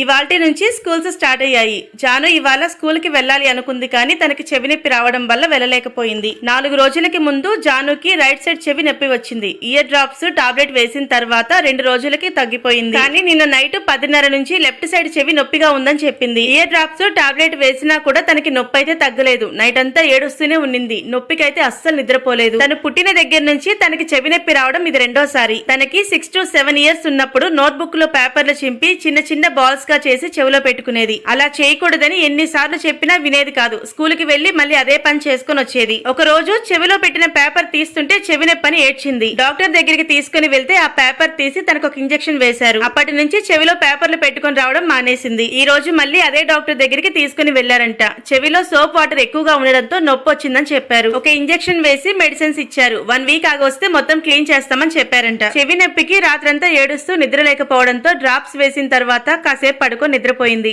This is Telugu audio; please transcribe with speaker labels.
Speaker 1: ఇవాల్టి నుంచి స్కూల్స్ స్టార్ట్ అయ్యాయి. జాను ఇవాళ స్కూల్కి వెళ్ళాలి అనుకుంది కానీ తనకి చెవి నొప్పి రావడం వల్ల వెళ్ళలేకపోయింది. నాలుగు రోజులకి ముందు జానుకి రైట్ సైడ్ చెవి నొప్పి వచ్చింది. ఇయర్ డ్రాప్స్ టాబ్లెట్ వేసిన తర్వాత రెండు రోజులకి తగ్గిపోయింది. కానీ నిన్న నైట్ పదిన్నర నుంచి లెఫ్ట్ సైడ్ చెవి నొప్పిగా ఉందని చెప్పింది. ఇయర్ డ్రాప్స్ టాబ్లెట్ వేసినా కూడా తనకి నొప్పి అయితే తగ్గలేదు. నైట్ అంతా ఏడుస్తూనే ఉండింది. నొప్పికైతే అస్సలు నిద్రపోలేదు. తను పుట్టిన దగ్గర నుంచి తనకి చెవి నొప్పి రావడం ఇది రెండోసారి. తనకి సిక్స్ టు సెవెన్ ఇయర్స్ ఉన్నప్పుడు నోట్బుక్లో పేపర్లు చింపి చిన్న చిన్న బాల్స్ గా చేసి చెవిలో పెట్టుకునేది. అలా చేయకూడదని ఎన్నిసార్లు చెప్పినా వినేది కాదు. స్కూల్కి వెళ్ళి మళ్ళీ అదే పని చేసుకుని వచ్చేది. ఒక రోజు చెవిలో పెట్టిన పేపర్ తీస్తుంటే చెవి నొప్పని ఏడ్చింది. డాక్టర్ దగ్గరికి తీసుకుని వెళ్తే ఆ పేపర్ తీసి తనకు ఒక ఇంజెక్షన్ వేశారు. అప్పటి నుంచి చెవిలో పేపర్లు పెట్టుకుని రావడం మానేసింది. ఈ రోజు మళ్ళీ అదే డాక్టర్ దగ్గరికి తీసుకుని వెళ్ళారంట చెవిలో సోప్ వాటర్ ఎక్కువగా ఉండడంతో నొప్పి వచ్చిందని చెప్పారు. ఒక ఇంజెక్షన్ వేసి మెడిసిన్స్ ఇచ్చారు. వన్ వీక్ ఆగొస్తే మొత్తం క్లీన్ చేస్తామని చెప్పారంట. చెవి నొప్పికి రాత్రంతా ఏడుస్తూ నిద్ర లేకపోవడంతో డ్రాప్స్ వేసిన తర్వాత కాసేపు పడుకొని నిద్రపోయింది.